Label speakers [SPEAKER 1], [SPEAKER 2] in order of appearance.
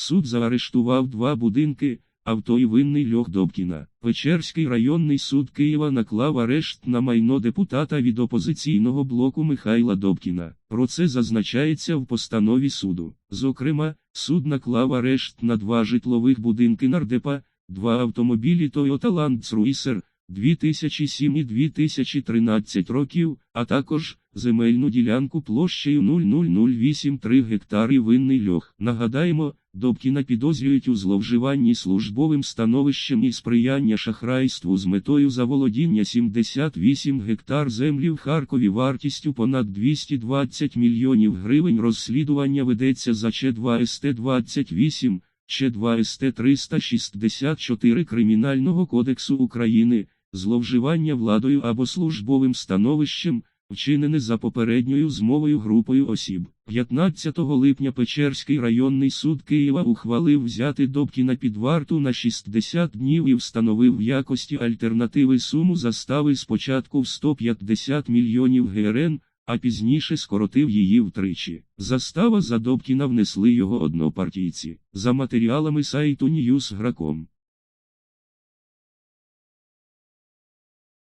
[SPEAKER 1] Суд заарештував два будинки, авто і винний льох Добкіна. Печерський районний суд Києва наклав арешт на майно депутата від опозиційного блоку Михайла Добкіна. Про це зазначається в постанові суду. Зокрема, суд наклав арешт на два житлових будинки нардепа, два автомобілі Toyota Land Cruiser 2007 і 2013 років, а також земельну ділянку площею 00083 гектари винний льох. Нагадаємо, Добкіна підозрюють у зловживанні службовим становищем і сприяння шахрайству з метою заволодіння 78 гектар землі в Харкові вартістю понад 220 мільйонів гривень. Розслідування ведеться за Ч2 СТ-28, Ч2 СТ-364 Кримінального кодексу України, зловживання владою або службовим становищем, вчинене за попередньою змовою групою осіб. 15 липня Печерський районний суд Києва ухвалив взяти Добкіна під варту на 60 днів і встановив в якості альтернативи суму застави спочатку в 150 мільйонів ГРН, а пізніше скоротив її втричі. Застава за Добкіна внесли його однопартійці. За матеріалами сайту Newsgro.com.